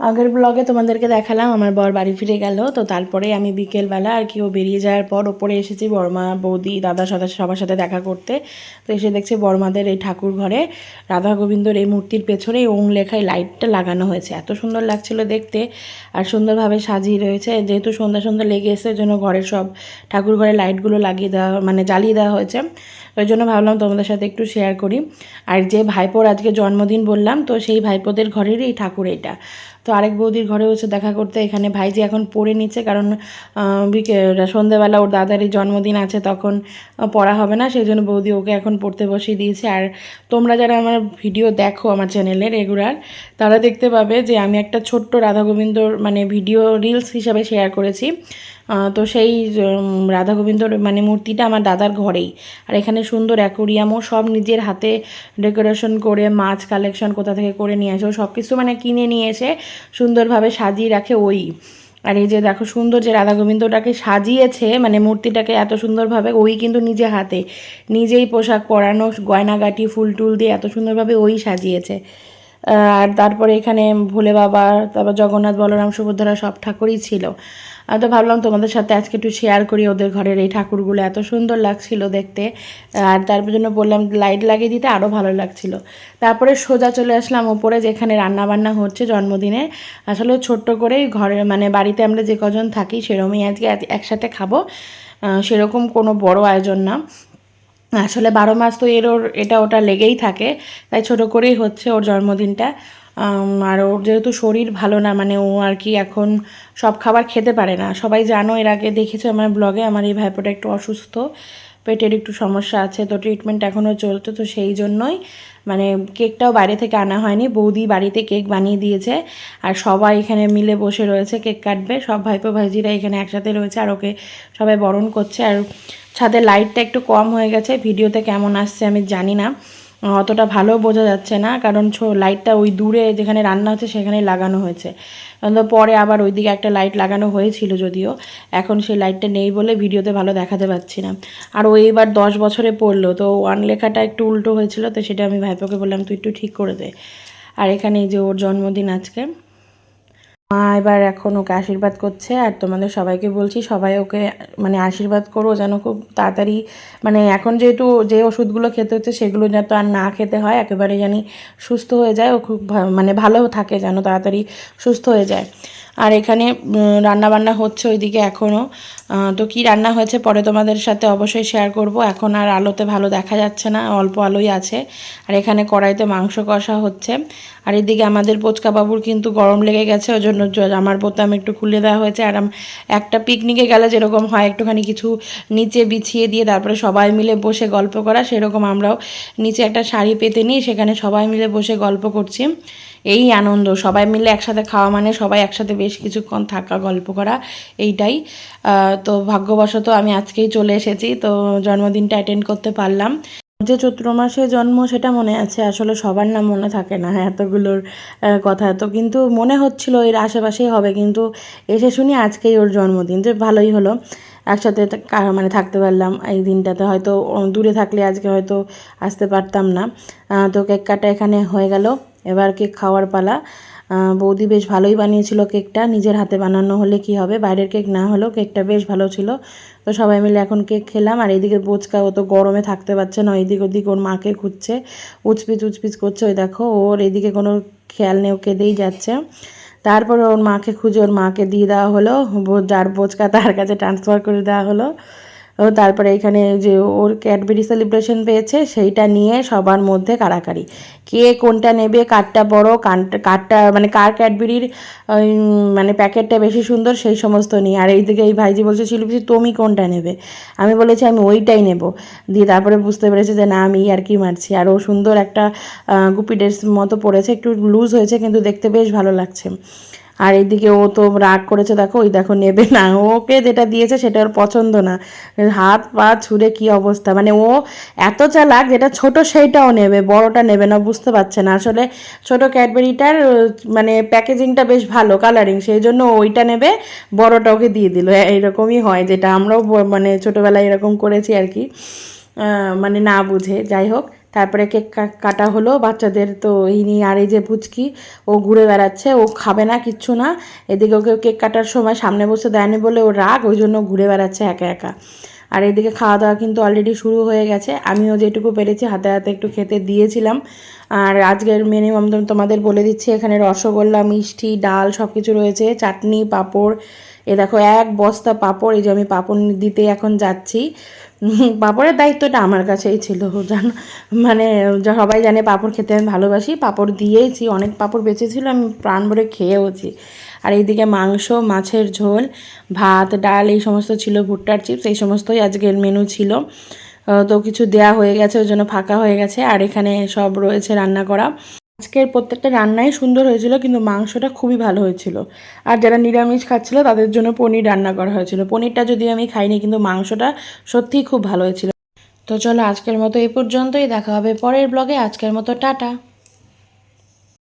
আগের ব্লগে তোমাদেরকে দেখালাম, আমার বর বাড়ি ফিরে গেল, তো তারপরে আমি বিকেলবেলা আর কি ও বেরিয়ে যাওয়ার পর ওপরে এসেছি বর্মা, বৌদি, দাদা সাথে সবার সাথে দেখা করতে। তো এসে দেখছি বর্মাদের এই ঠাকুর ঘরে রাধা গোবিন্দর এই মূর্তির পেছনে ওং লেখায় লাইটটা লাগানো হয়েছে। এত সুন্দর লাগছিল দেখতে আর সুন্দরভাবে সাজিয়ে রয়েছে। যেহেতু সন্ধ্যা সন্ধ্যা লেগে এসে জন্য ঘরের সব ঠাকুর ঘরে লাইটগুলো লাগিয়ে দেওয়া মানে জ্বালিয়ে দেওয়া হয়েছে। ওই জন্য ভাবলাম তোমাদের সাথে একটু শেয়ার করি। আর যে ভাইপোর আজকে জন্মদিন বললাম, তো সেই ভাইপোদের ঘরেরই এই ঠাকুর এটা। তো আরেক বৌদির ঘরে হচ্ছে দেখা করতে এখানে ভাইজি এখন পড়ে নিচ্ছে কারণ সন্ধেবেলা ওর দাদারই জন্মদিন আছে তখন পড়া হবে না সেই জন্য বৌদি ওকে এখন পড়তে বসিয়ে দিয়েছে। আর তোমরা যারা আমার ভিডিও দেখো আমার চ্যানেলে রেগুলার তারা দেখতে পাবে যে আমি একটা ছোট্ট রাধা গোবিন্দর মানে ভিডিও রিলস হিসাবে শেয়ার করেছি। তো সেই রাধা গোবিন্দর মানে মূর্তিটা আমার দাদার ঘরেই। আর এখানে সুন্দর অ্যাকোরিয়ামও সব নিজের হাতে ডেকোরেশন করে মাছ কালেকশন কোথা থেকে করে নিয়ে আসে সব কিছু মানে কিনে নিয়ে এসে সুন্দরভাবে সাজিয়ে রাখে ওই। আর এই যে দেখো সুন্দর যে রাধা গোবিন্দটাকে সাজিয়েছে মানে মূর্তিটাকে এত সুন্দরভাবে ওই কিন্তু নিজে হাতে। নিজেই পোশাক পরানো, গয়নাগাটি, ফুল টুল দিয়ে এত সুন্দরভাবে ওই সাজিয়েছে। আর তারপরে এখানে ভোলে বাবা, তারপর জগন্নাথ, বলরাম, সুভদ্রা সব ঠাকুরই ছিল। তো ভাবলাম তোমাদের সাথে আজকে একটু শেয়ার করি ওদের ঘরের এই ঠাকুরগুলো। এত সুন্দর লাগছিল দেখতে। আর তারপর জন্য বললাম লাইট লাগিয়ে দিতে আরও ভালো লাগছিল। তারপরে সোজা চলে আসলাম ওপরে যেখানে রান্না বান্না হচ্ছে জন্মদিনে। আসলে ছোট্ট করেই ঘরে মানে বাড়িতে আমরা যে কজন থাকি সেরকমই আজকে এক- একসাথে খাব। সেরকম কোনো বড় আয়োজন না। আসলে বারো মাস তো এর ওর, এটা ওটা লেগেই থাকে। তাই ছোট করেই হচ্ছে ওর জন্মদিনটা। আর ওর যেহেতু শরীর ভালো না মানে ও আর কি এখন সব খাবার খেতে পারে না। সবাই জানো, এর আগে দেখেছ আমার ব্লগে আমার এই ভাইপোটা একটু অসুস্থ, পেটের একটু সমস্যা আছে, তো ট্রিটমেন্ট এখনও চলতো তো সেই জন্যই মানে কেকটাও বাইরে থেকে আনা হয়নি, বৌদি বাড়িতে কেক বানিয়ে দিয়েছে, আর সবাই এখানে মিলে বসে রয়েছে কেক কাটবে, সব ভাইপো ভাইজিরা এখানে একসাথে রয়েছে, আর ওকে সবাই বরণ করছে, আর ছাদের লাইটটা একটু কম হয়ে গেছে ভিডিওতে কেমন আসছে আমি জানি না। অতটা ভালো বোঝা যাচ্ছে না, কারণ লাইটটা ওই দূরে যেখানে রান্না হচ্ছে সেখানে লাগানো হয়েছে। পরে আবার ওইদিকে একটা লাইট লাগানো হয়েছিল যদিও, এখন সেই লাইটটা নেই বলে ভিডিওতে ভালো দেখাতে পাচ্ছি না। আর ও এইবার দশ বছরে পড়ল, তো ওয়ান লেখাটা একটু উল্টো হয়েছিল, তো সেটা আমি ভাইপোকে বললাম, তুই একটু ঠিক করে দে। আর এখানে এই যে ওর জন্মদিন আজকে মা এবার এখন ওকে আশীর্বাদ করছে আর তোমাদের সবাইকে বলছি, সবাই ওকে মানে আশীর্বাদ করো যেন খুব তাড়াতাড়ি মানে এখন যেহেতু যে ওষুধগুলো খেতে হচ্ছে সেগুলো যাতে আর না খেতে হয়, একেবারে জানি সুস্থ হয়ে যায় ও খুব মানে ভালো থাকে যেন তাড়াতাড়ি সুস্থ হয়ে যায়। আর এখানে রান্না বান্না হচ্ছে ওইদিকে এখনও তো কি রান্না হয়েছে পরে তোমাদের সাথে অবশ্যই শেয়ার করব। এখন আর আলোতে ভালো দেখা যাচ্ছে না, অল্প আলোই আছে। আর এখানে কড়াইতে মাংস কষা হচ্ছে। আর এদিকে আমাদের পোচকা বাবুর কিন্তু গরম লেগে গেছে ওই জন্য জামার বোতাম একটু খুলে দেওয়া হয়েছে। আর একটা পিকনিকে গেলে যেরকম হয়, একটুখানি কিছু নিচে বিছিয়ে দিয়ে তারপরে সবাই মিলে বসে গল্প করা, সেরকম আমরাও নিচে একটা শাড়ি পেতে নিয়ে সেখানে সবাই মিলে বসে গল্প করছি। এই আনন্দ, সবাই মিলে একসাথে খাওয়া মানে সবাই একসাথে বেশ কিছুক্ষণ থাকা গল্প করা, এইটাই। তো ভাগ্যবশত আমি আজকেই চলে এসেছি, তো জন্মদিনটা অ্যাটেন্ড করতে পারলাম। যে চৈত্র মাসে জন্ম সেটা মনে আছে, আসলে সবার নাম মনে থাকে না হ্যাঁ এতগুলোর কথা। তো কিন্তু মনে হচ্ছিল এর আশেপাশেই হবে, কিন্তু এসে শুনি আজকেই ওর জন্মদিন, যে ভালোই হলো। একসাথে মানে থাকতে পারলাম এই দিনটাতে, হয়তো দূরে থাকলে আজকে হয়তো আসতে পারতাম না। তো কেক কাটা এখানে হয়ে গেল, এবার কেক খাওয়ার পালা। বৌদি বেশ ভালোই বানিয়েছিল কেকটা। নিজের হাতে বানানো হলে কি হবে? বাইরের কেক না হলেও কেকটা বেশ ভালো ছিল। তো সবাই মিলে এখন কেক খেলাম। আর এইদিকে বোচকা ও তো গরমে থাকতে পারছে না। এইদিক ওদিক ওর মাকে খুঁজছে। উচপিচ উচপিচ করছে। ওই দেখো, ওর এইদিকে কোনো খেয়াল নেই ও কেঁদেই যাচ্ছে। তারপরে ওর মাকে খুঁজে ওর মাকে দিয়ে দেওয়া হলো। যার বোচকা তার কাছে ট্রান্সফার করে দেওয়া হলো। তারপরে এখানে যে ওর ক্যাডবেরি সেলিব্রেশন পেয়েছে, সেইটা নিয়ে সবার মধ্যে কাড়াকাড়ি। কে কোনটা নেবে, কারটা বড় কারটা মানে কার ক্যাডবেরির মানে প্যাকেটটা বেশি সুন্দর, সেই সমস্ত নিয়ে। আর এইদিকে এই ভাইজি বলছে শিল্পী তুমি কোনটা নেবে? আমি বলেছি, আমি ওইটাই নেব। দিয়ে তারপরে বুঝতে পেরেছে যে, না, আমি আর কি মারছি। আর ও সুন্দর একটা গুপি ড্রেস মতো পড়েছে। একটু লুজ হয়েছে, কিন্তু দেখতে বেশ ভালো লাগছে। আর এইদিকে ও তো রাগ করেছে, দেখো, ওই দেখো, নেবে না। ওকে যেটা দিয়েছে সেটা ওর পছন্দ না। হাত পা ছুঁড়ে কি অবস্থা? মানে ও এত চালাক যেটা ছোট সেইটাও নেবে, বড়টা নেবে না, বুঝতে পারছে না। আসলে ছোট ক্যাডবেরিটার মানে প্যাকেজিংটা বেশ ভালো কালারিং সেই জন্য ওইটা নেবে, বড়টা ওকে দিয়ে দিল। এইরকমই হয় যেটা আমরাও মানে ছোটোবেলায় এরকম করেছি আর কি। মানে না বুঝে, যাই হোক। তারপরে কেক কাটা হলো, বাচ্চাদের তো এই নিয়ে আর এই যে পুচকি ও ঘুরে বেড়াচ্ছে, ও খাবে না কিচ্ছু না। এদিকে ওকে কেক কাটার সময় সামনে বসে দেয়নি বলে ও রাগ, ওই জন্য ঘুরে বেড়াচ্ছে একা একা। আর এদিকে খাওয়া দাওয়া কিন্তু অলরেডি শুরু হয়ে গেছে। আমিও যেটুকু পেরেছি, হাতে হাতে একটু খেতে দিয়েছিলাম। আর আজকের মেনু আমি তোমাদের বলে দিচ্ছি, এখানে রসগোল্লা, মিষ্টি, ডাল সব কিছু রয়েছে, চাটনি, পাঁপড়। এ দেখো, এক বস্তা পাঁপড়, এই যে আমি পাঁপড় দিতে এখন যাচ্ছি। পাঁপড়ের দায়িত্বটা আমার কাছেই ছিল, জানো মানে সবাই জানে পাঁপড় খেতে আমি ভালোবাসি, পাঁপড় দিয়েইছি, অনেক পাঁপড় বেঁচেছিল, আমি প্রাণ ভরে খেয়েওছি। আর এইদিকে মাংস, মাছের ঝোল, ভাত, ডাল, এই সমস্ত ছিল, ভুট্টার চিপস, এই সমস্তই আজকের মেনু ছিল। তো কিছু দেয়া হয়ে গেছে, ওই জন্য ফাঁকা হয়ে গেছে, আর এখানে সব রয়েছে রান্না করা। আজকের প্রত্যেকটা রান্নাই সুন্দর হয়েছিল, কিন্তু মাংসটা খুবই ভালো হয়েছিল। আর যারা নিরামিষ খাচ্ছিল, তাদের জন্য পনির রান্না করা হয়েছিল। পনিরটা যদি আমি খাইনি, কিন্তু মাংসটা সত্যিই খুব ভালো হয়েছিল। তো চলো আজকের মতো এই পর্যন্তই, দেখা হবে পরের ব্লগে আজকের মতো টাটা।